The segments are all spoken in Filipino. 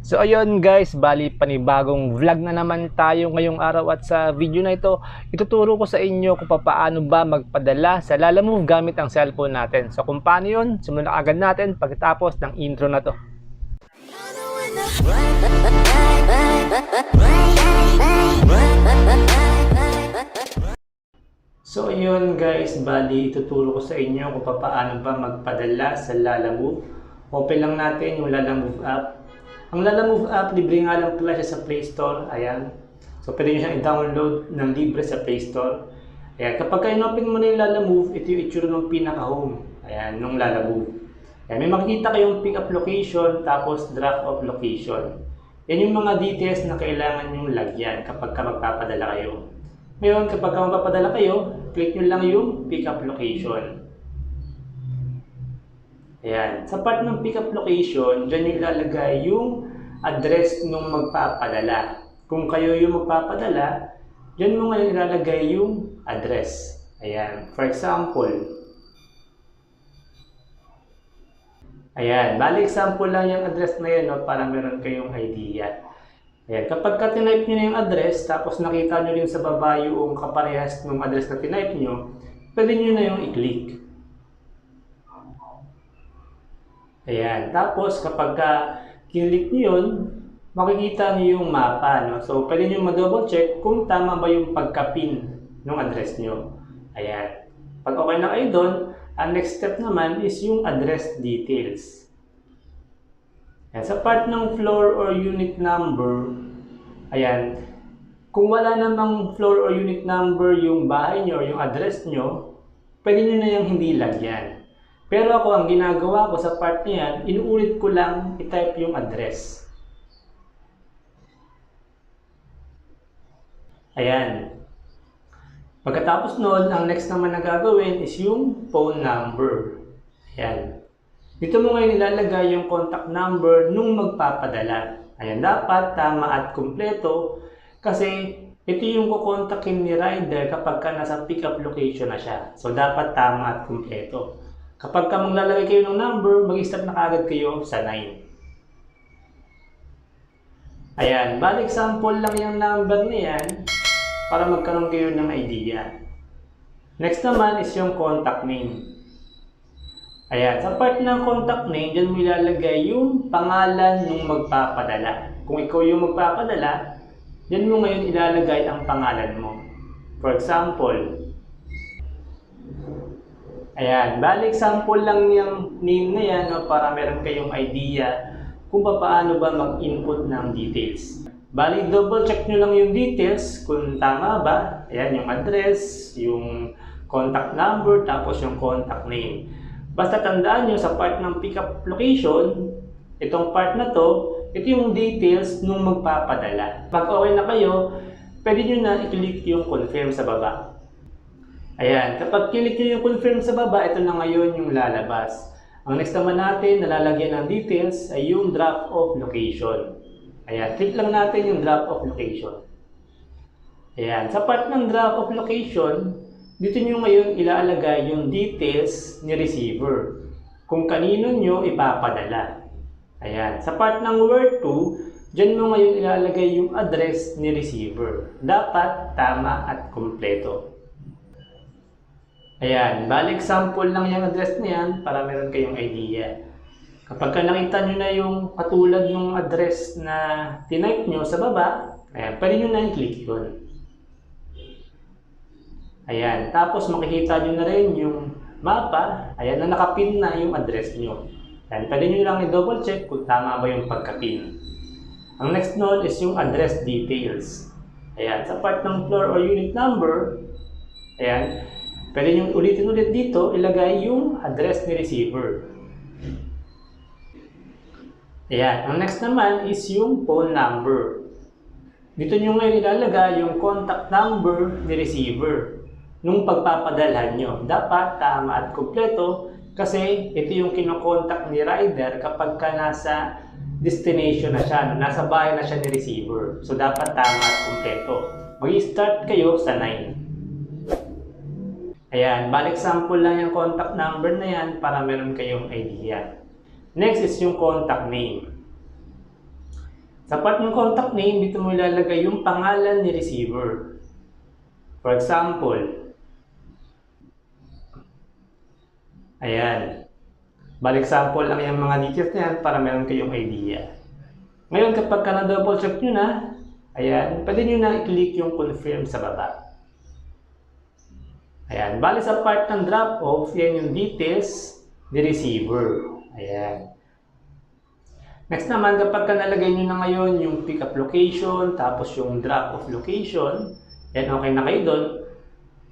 So ayun guys, bali panibagong vlog na naman tayo ngayong araw at sa video na ito, ituturo ko sa inyo kung paano ba magpadala sa Lalamove gamit ang cellphone natin. So kung paano yun, simulan na agad natin pagkatapos ng intro na to. So ayun guys, bali ituturo ko sa inyo kung paano ba magpadala sa Lalamove. Open lang natin yung Lalamove app. Ang Lalamove app, libre nga lang pala siya sa Play Store. Ayan. So pwede nyo siyang i-download ng libre sa Play Store. Ayan. Kapag ka-open mo na yung Lalamove, ito yung itsura ng pinaka-home. Ayan, nung Lalamove. Ayan, may makikita kayong pick up location tapos drop off location. Yan yung mga details na kailangan yung lagyan kapag ka magpapadala kayo. Ngayon, kapag ka magpapadala kayo, click nyo lang yung pick up location. Ayan. Sa part ng pick up location, dyan yung ilalagay yung address nung magpapadala. Kung kayo yung magpapadala, dyan mo ngayon ilalagay yung address. Ayan. For example, Ayan, bali example lang yung address na yan no, para meron kayong idea. Ayan, kapag ka tinype nyo na yung address, tapos nakita nyo rin sa baba yung kaparehas ng address na tinype nyo, pwede nyo na yung i-click. Ayan, tapos kapag ka kinlik nyo yun, makikita nyo yung mapa. No? So, pwede nyo ma-double check kung tama ba yung pagka-pin ng address nyo. Ayan. Pag okay na kayo doon, ang next step naman is yung address details. Yan, sa part ng floor or unit number, ayan, kung wala namang floor or unit number yung bahay nyo, yung address nyo, pwede nyo na yung hindi lagyan. Pero ako, ang ginagawa ko sa part na yan, inuulit ko lang i-type yung address. Ayan. Pagkatapos noon, ang next naman na gagawin is yung phone number. Ayan. Dito mo ngayon ilalagay yung contact number nung magpapadala. Ayan, dapat tama at kumpleto kasi ito yung kukontakin ni rider kapag ka nasa pick-up location na siya. So, dapat tama at kumpleto. Kapag ka maglalagay kayo ng number, mag-start na kagad kayo sa 9. Ayan, balik sample lang yung number na yan para magkaroon kayo ng idea. Next naman is yung contact name. Ayan, sa part ng contact name, dyan mo ilalagay yung pangalan ng magpapadala. Kung ikaw yung magpapadala, dyan mo ngayon ilalagay ang pangalan mo. For example, ayan, balik sample lang yung name na yan no, para meron kayong idea kung paano ba mag-input ng details. Bali, double check nyo lang yung details kung tama ba. Ayan, yung address, yung contact number, tapos yung contact name. Basta tandaan nyo sa part ng pickup location, itong part na to, ito yung details nung magpapadala. Pag okay na kayo, pwede nyo na i-click yung confirm sa baba. Ayan, kapag click nyo yung confirm sa baba, ito na ngayon yung lalabas. Ang next naman natin na lalagyan ng details ay yung drop off location. Ayan, click lang natin yung drop off location. Ayan, sa part ng drop off location, dito nyo ngayon ilalagay yung details ni receiver. Kung kanino nyo ipapadala. Ayan, sa part ng where to, dyan mo ngayon ilalagay yung address ni receiver. Dapat tama at kumpleto. Ayan, balik sample lang yung address na yan para meron kayong idea. Kapag ka nakita nyo na yung katulad ng address na tinype nyo sa baba, ayan, pwede nyo na i-click yun. Ayan, tapos makikita nyo na rin yung mapa, ayan na nakapin na yung address nyo. Ayan, pwede nyo lang i-double check kung tama ba yung pagkapin. Ang next node is yung address details. Ayan, sa part ng floor or unit number, ayan, pwede nyo ulitin ulit dito, ilagay yung address ni receiver. Ayan. Ang next naman is yung phone number. Dito nyo ngayon ilalagay yung contact number ni receiver nung pagpapadalhan nyo. Dapat tama at kumpleto kasi ito yung kinokontak ni rider kapag ka nasa destination na siya, nasa bahay na siya ni receiver. So dapat tama at kumpleto. Mag-start kayo sa 9. Ayan, balik sample lang yung contact number na yan para meron kayong idea. Next is yung contact name. Sa part ng contact name, dito mo ilalagay yung pangalan ni receiver. For example, ayan. Balik sample lang yung mga details na yan para meron kayong idea. Ngayon, kapag ka na-double check nyo na, ayan, pwede nyo na i-click yung confirm sa baba. Ayan, bali sa part ng drop-off, yan yung details ni receiver. Ayan. Next naman, kapag ka nalagay nyo na ngayon yung pick-up location, tapos yung drop-off location, yan okay na kayo doon.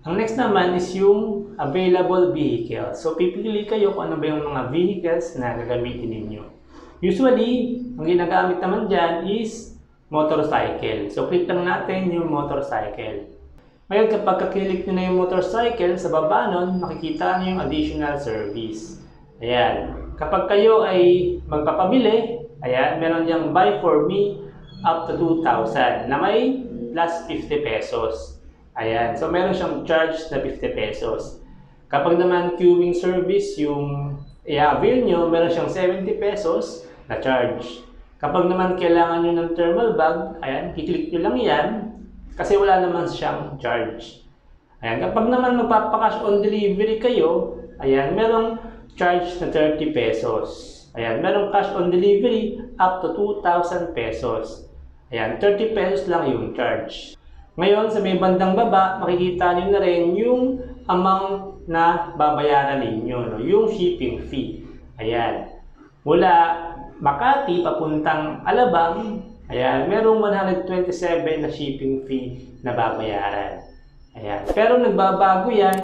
Ang next naman is yung available vehicle. So, pipili kayo kung ano ba yung mga vehicles na gagamitin ninyo. Usually, ang ginagamit naman dyan is motorcycle. So, click lang natin yung motorcycle. Ngayon, kapag kaklik nyo na yung motorcycle, sa baba nun, makikita nyo yung additional service. Ayan. Kapag kayo ay magpapabili, ayan, meron diyang buy for me up to 2,000 na may plus 50 pesos. Ayan. So, meron siyang charge na 50 pesos. Kapag naman queuing service, yung i-avail nyo, meron siyang 70 pesos na charge. Kapag naman kailangan nyo ng thermal bag, ayan, kiklik nyo lang yan kasi wala naman siyang charge. Ayan, kapag naman magpapakash on delivery kayo, ayan, merong charge na 30 pesos. Ayan, merong cash on delivery up to 2,000 pesos. Ayan, 30 pesos lang yung charge. Ngayon, sa may bandang baba, makikita nyo na rin yung amount na babayaran ninyo, no? yung shipping fee. Ayan. Mula Makati papuntang Alabang, ayan, merong 127 na shipping fee na babayaran. Ayan. Pero nagbabago yan,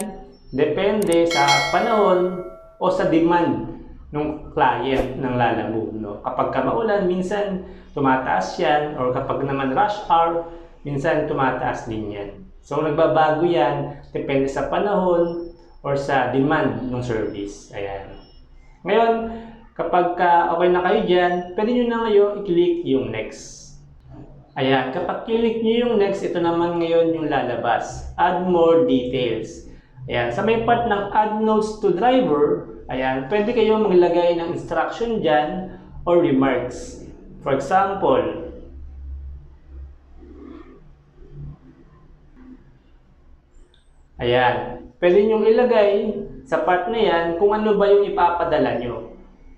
depende sa panahon o sa demand ng client ng Lala Move. No? Kapag ka maulan, minsan tumataas yan, or kapag naman rush hour, minsan tumataas din yan. So nagbabago yan, depende sa panahon or sa demand ng service. Ayan. Ngayon, kapag ka okay na kayo dyan, pwede nyo na ngayon i-click yung next. Ayan, kapag click nyo yung next, ito naman ngayon yung lalabas. Add more details. Ayan, sa may part ng add notes to driver, ayan, pwede kayo maglagay ng instruction dyan or remarks. For example, ayan, pwede nyo ilagay sa part na yan kung ano ba yung ipapadala nyo.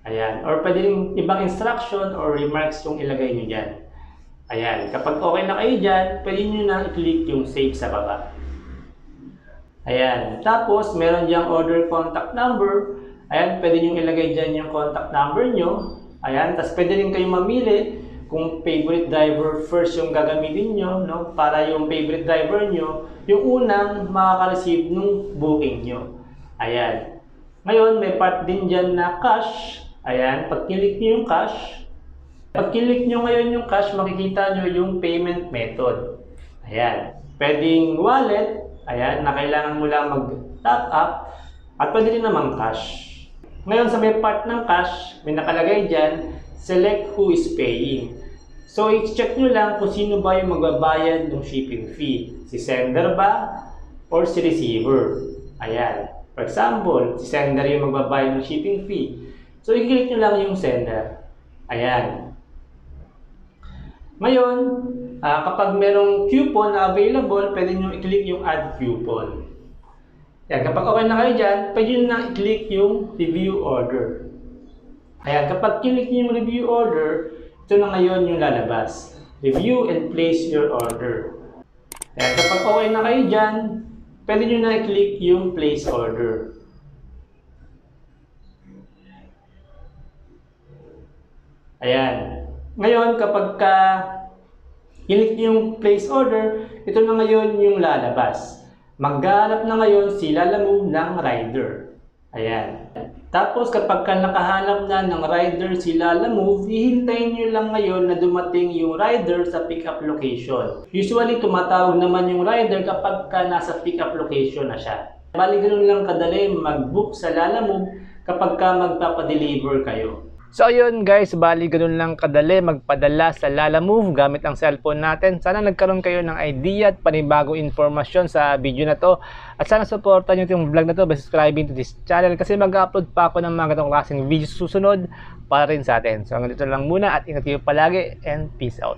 Ayan, or pwede rin ibang instruction or remarks yung ilagay nyo dyan. Ayan, kapag okay na kayo dyan, pwede nyo na i-click yung save sa baba. Ayan. Tapos, meron diyang order contact number. Ayan, pwede nyo ilagay dyan yung contact number nyo. Ayan, tapos pwede rin kayo mamili kung favorite driver first yung gagamitin nyo, no? Para yung favorite driver nyo, yung unang makaka-receive nung booking nyo. Ayan. Ngayon, may part din dyan na cash. Ayan, pag click nyo yung cash, pag click nyo ngayon yung cash, makikita nyo yung payment method. Ayan. Pwedeng wallet, Ayan, na kailangan mo lang mag-top up at pwede rin naman cash. Ngayon sa may part ng cash, may nakalagay dyan, select who is paying. So, i-check nyo lang kung sino ba yung magbabayad ng shipping fee. Si sender ba or si receiver? Ayan. For example, si sender yung magbabayad ng shipping fee. So, i-click nyo lang yung sender. Ayan. Ngayon, ah, kapag merong coupon na available, pwede nyo i-click yung add coupon. Yan, kapag okay na kayo dyan, pwede nyo na i-click yung review order. Ayan, kapag click nyo yung review order, ito na ngayon yung lalabas. Review and place your order. Ayan, kapag okay na kayo dyan, pwede nyo na i-click yung place order. Ayan. Ngayon, kapag ka click yung place order, ito na ngayon yung lalabas. Maghanap na ngayon si Lala Move ng rider. Ayan. Tapos kapag ka nakahanap na ng rider si Lala Move, hihintayin nyo lang ngayon na dumating yung rider sa pickup location. Usually tumatawag naman yung rider kapag ka nasa pickup location na siya. Bali ganun lang kadali mag-book sa Lala Move kapag ka magpapadeliver kayo. So ayun guys, bali ganun lang kadali magpadala sa Lala Move gamit ang cellphone natin. Sana nagkaroon kayo ng idea at panibagong informasyon sa video na to. At sana supportan nyo itong vlog na to by subscribing to this channel kasi mag-upload pa ako ng mga ganitong klaseng videos susunod para rin sa atin. So hanggang dito lang muna at ingat kayo palagi and peace out.